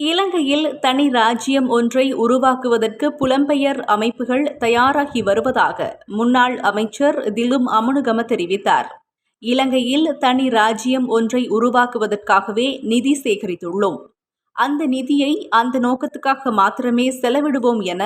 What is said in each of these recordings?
இலங்கையில் தனி ராஜ்யம் ஒன்றை உருவாக்குவதற்கு புலம்பெயர் அமைப்புகள் தயாராகி வருவதாக முன்னாள் அமைச்சர் திலும் அமுனுகம தெரிவித்தார். இலங்கையில் தனி ராஜ்யம் ஒன்றை உருவாக்குவதற்காகவே நிதி சேகரித்துள்ளோம். அந்த நிதியை அந்த நோக்கத்துக்காக மாத்திரமே செலவிடுவோம் என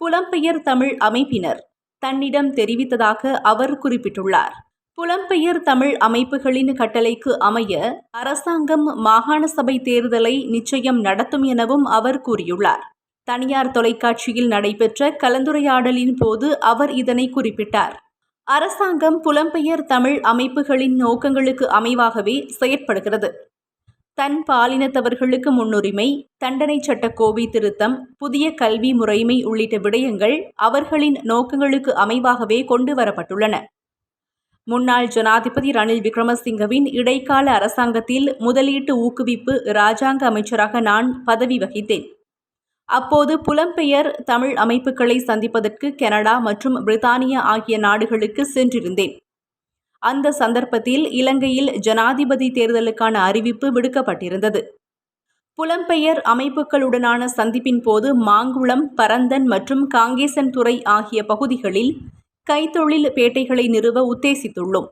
புலம்பெயர் தமிழ் அமைப்பினர் தன்னிடம் தெரிவித்ததாக அவர் குறிப்பிட்டுள்ளார். புலம்பெயர் தமிழ் அமைப்புகளின் கட்டளைக்கு அமைய அரசாங்கம் மாகாண சபை தேர்தலை நிச்சயம் நடத்தும் எனவும் அவர் கூறியுள்ளார். தனியார் தொலைக்காட்சியில் நடைபெற்ற கலந்துரையாடலின் போது அவர் இதனை குறிப்பிட்டார். அரசாங்கம் புலம்பெயர் தமிழ் அமைப்புகளின் நோக்கங்களுக்கு அமைவாகவே செயற்படுகிறது. தன் பாலினத்தவர்களுக்கு முன்னுரிமை தண்டனை சட்ட கோவை திருத்தம் புதிய கல்வி முறைமை உள்ளிட்ட விடயங்கள் அவர்களின் நோக்கங்களுக்கு அமைவாகவே கொண்டு வரப்பட்டுள்ளன. முன்னாள் ஜனாதிபதி ரணில் விக்ரமசிங்கவின் இடைக்கால அரசாங்கத்தில் முதலீட்டு ஊக்குவிப்பு இராஜாங்க அமைச்சராக நான் பதவி வகித்தேன். அப்போது புலம்பெயர் தமிழ் அமைப்புகளை சந்திப்பதற்கு கனடா மற்றும் பிரித்தானியா ஆகிய நாடுகளுக்கு சென்றிருந்தேன். அந்த சந்தர்ப்பத்தில் இலங்கையில் ஜனாதிபதி தேர்தலுக்கான அறிவிப்பு விடுக்கப்பட்டிருந்தது. புலம்பெயர் அமைப்புகளுடனான சந்திப்பின் போது மாங்குளம் பரந்தன் மற்றும் காங்கேசன் துறை ஆகிய பகுதிகளில் கைத்தொழில் பேட்டைகளை நிறுவ உத்தேசித்துள்ளோம்.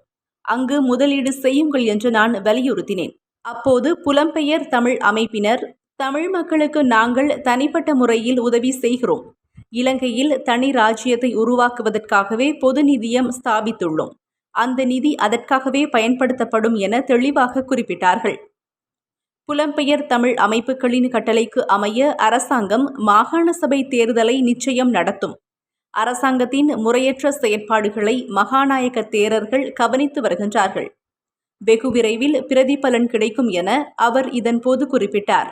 அங்கு முதலீடு செய்யுங்கள் என்று நான் வலியுறுத்தினேன். அப்போது புலம்பெயர் தமிழ் அமைப்பினர் தமிழ் மக்களுக்கு நாங்கள் தனிப்பட்ட முறையில் உதவி செய்கிறோம். இலங்கையில் தனி ராஜ்யத்தை உருவாக்குவதற்காகவே பொது நிதியம் ஸ்தாபித்துள்ளோம். அந்த நிதி அதற்காகவே பயன்படுத்தப்படும் என தெளிவாக குறிப்பிட்டார்கள். புலம்பெயர் தமிழ் அமைப்புகளின் கட்டளைக்கு அமைய அரசாங்கம் மாகாண சபை தேர்தலை நிச்சயம் நடத்தும். அரசாங்கத்தின் முறையற்ற செயற்பாடுகளை மகாநாயக தேரர்கள் கவனித்து வருகின்றார்கள். வெகு விரைவில் பிரதிபலன் கிடைக்கும் என அவர் இதன்போது குறிப்பிட்டார்.